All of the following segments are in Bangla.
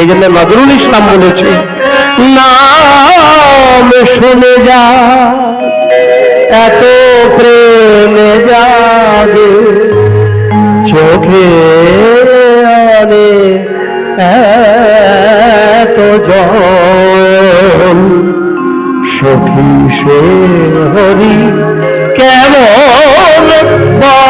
সেই জন্য নজরুল ইসলাম বলেছে, নাম শুনে যা, এত প্রেমে যাবে চোখে এত জল সখী সে হরি কেমন বল?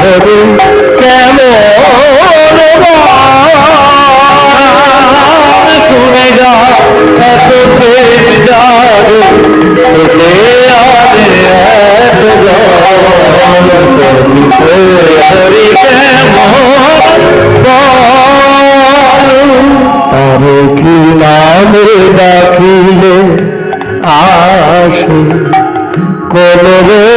হরে কেমন বল তারে কি নামে ডাকিলে আসে কোন রূপ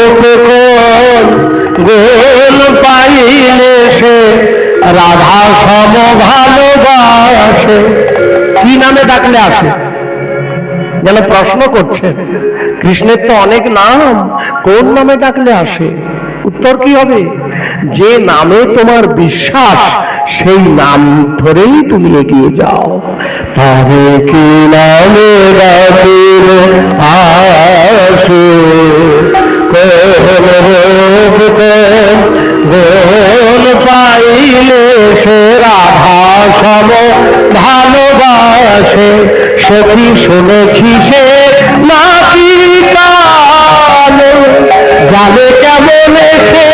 সম ভালোবাসে। কি নামে ডাকলে আসে? যেন প্রশ্ন করছে, কৃষ্ণের তো অনেক নাম, কোন নামে ডাকলে আসে? উত্তর কি হবে? যে নামে তোমার বিশ্বাস, সেই নাম ধরেই তুমি এগিয়ে যাও। তারে কি নামে ডাকিলে আসে? পাইলে সে রাধা সম ভালোবাসে। সখী শুনেছি সে নাকি কালো। জানে কেমন সে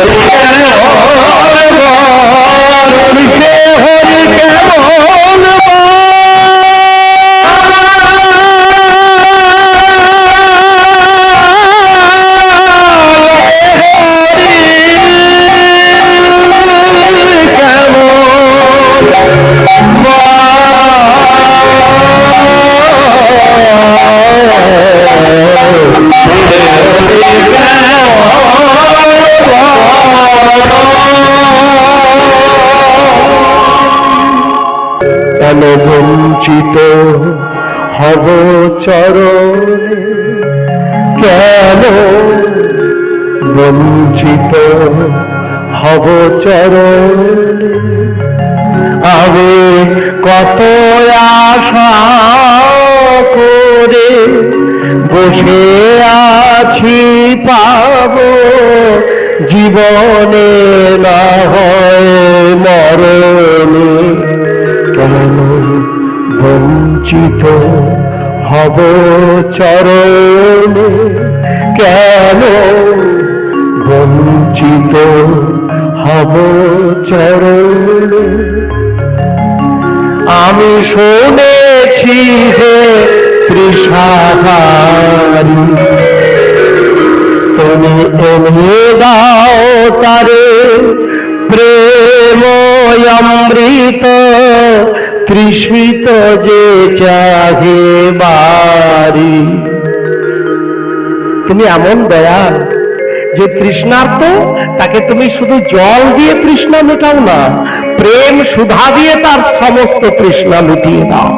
এত কেন বঞ্চিত হব চরণে। কেন বঞ্চিত হব চরণে? আমি কত আশা করে বসে আছি পাব। জীবনে না হয় মরণে। কেন বঞ্চিত হব চরণে, কেন বঞ্চিত হব চরণে? আমি শুনেছি হে তৃষাহারি, তুমি এনে দাও তারে প্রেম অমৃত তৃষিত যে চাহে বাড়ি। তুমি এমন দয়াল যে তৃষ্ণার্ত, তাকে তুমি শুধু জল দিয়ে তৃষ্ণা মেটাও না, প্রেম সুধা দিয়ে তার সমস্ত তৃষ্ণা মিটিয়ে দাও।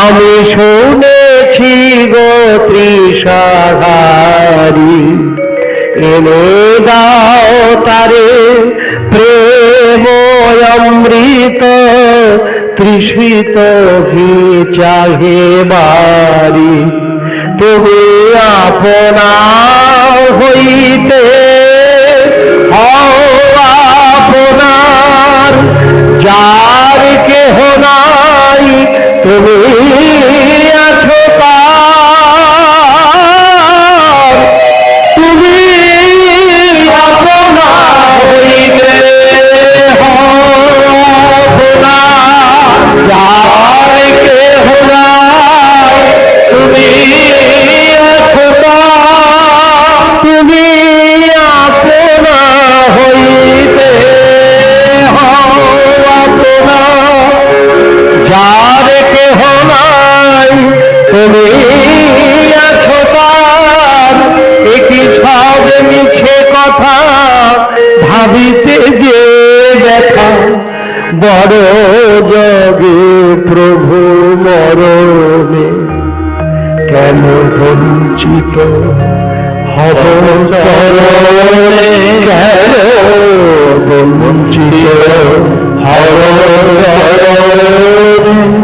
আমি শুনেছি গো তৃষাহারি, এনে দাও তারে প্রেম অমৃত তৃষিত ভি চাহে বাড়ি। তবে আপনা হইতে কেন বঞ্চিত হব চরণে কেন বঞ্চিত হব চরণে